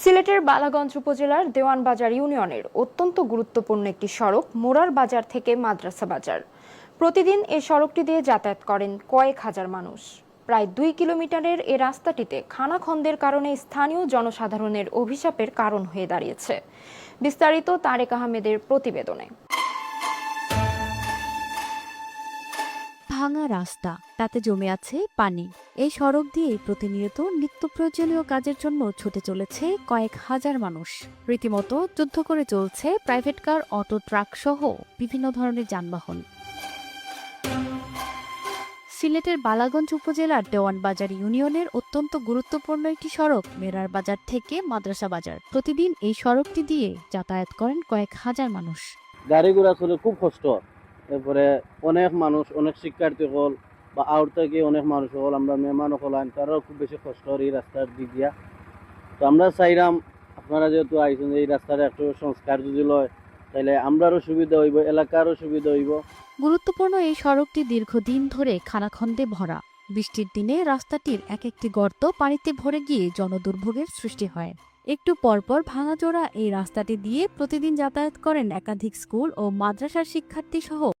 সিলেটের বালাগঞ্জ উপজেলার দেওয়ানবাজার ইউনিয়নের অত্যন্ত গুরুত্বপূর্ণ একটি সড়ক মোরার বাজার থেকে মাদ্রাসা বাজার। প্রতিদিন এই সড়কটি দিয়ে যাতায়াত করেন কয়েক হাজার মানুষ। প্রায় দুই কিলোমিটারের এ রাস্তাটিতে খানাখন্দের কারণে স্থানীয় জনসাধারণের অভিশাপের কারণ হয়ে দাঁড়িয়েছে। বিস্তারিত তারেক আহমেদের প্রতিবেদনে। ভাঙা রাস্তা, তাতে জমে আছে পানি। এই সড়ক দিয়ে প্রতিনিয়ত নিত্য প্রয়োজনীয় কাজের জন্য ছুটে চলেছে কয়েক হাজার মানুষ। রীতিমতো যুদ্ধ করে চলছে প্রাইভেট কার, অটো, ট্রাক সহ বিভিন্ন ধরনের যানবাহন। সিলেটের বালাগঞ্জ উপজেলার দেওয়ানবাজার ইউনিয়নের অত্যন্ত গুরুত্বপূর্ণ একটি সড়ক, মেরার বাজার থেকে মাদ্রাসা বাজার। প্রতিদিন এই সড়কটি দিয়ে যাতায়াত করেন কয়েক হাজার মানুষ। গাড়ি ঘোড়া চলে খুব কষ্ট। এরপরে অনেক মানুষ, অনেক শিক্ষার্থী হল বা আউট থেকে অনেক মানুষ হল, আমরা মেহমান হল আইন তারাও খুব বেশি কষ্ট এই রাস্তার দিক দিয়া। তো আমরা চাইলাম আপনারা যেহেতু আইছেন এই রাস্তার একটু সংস্কার যদি লয় তাহলে আমরারও সুবিধা হইব, এলাকারও সুবিধা হইব। গুরুত্বপূর্ণ এই সড়কটি দীর্ঘদিন ধরে খানাখন্দে ভরা। বৃষ্টির দিনে রাস্তাটির এক একটি গর্ত পানিতে ভরে গিয়ে জনদুর্ভোগের সৃষ্টি হয়। একটু পরপর ভাঙাচোরা এই রাস্তাটি দিয়ে প্রতিদিন যাতায়াত করেন একাধিক স্কুল ও মাদ্রাসার শিক্ষার্থী সহ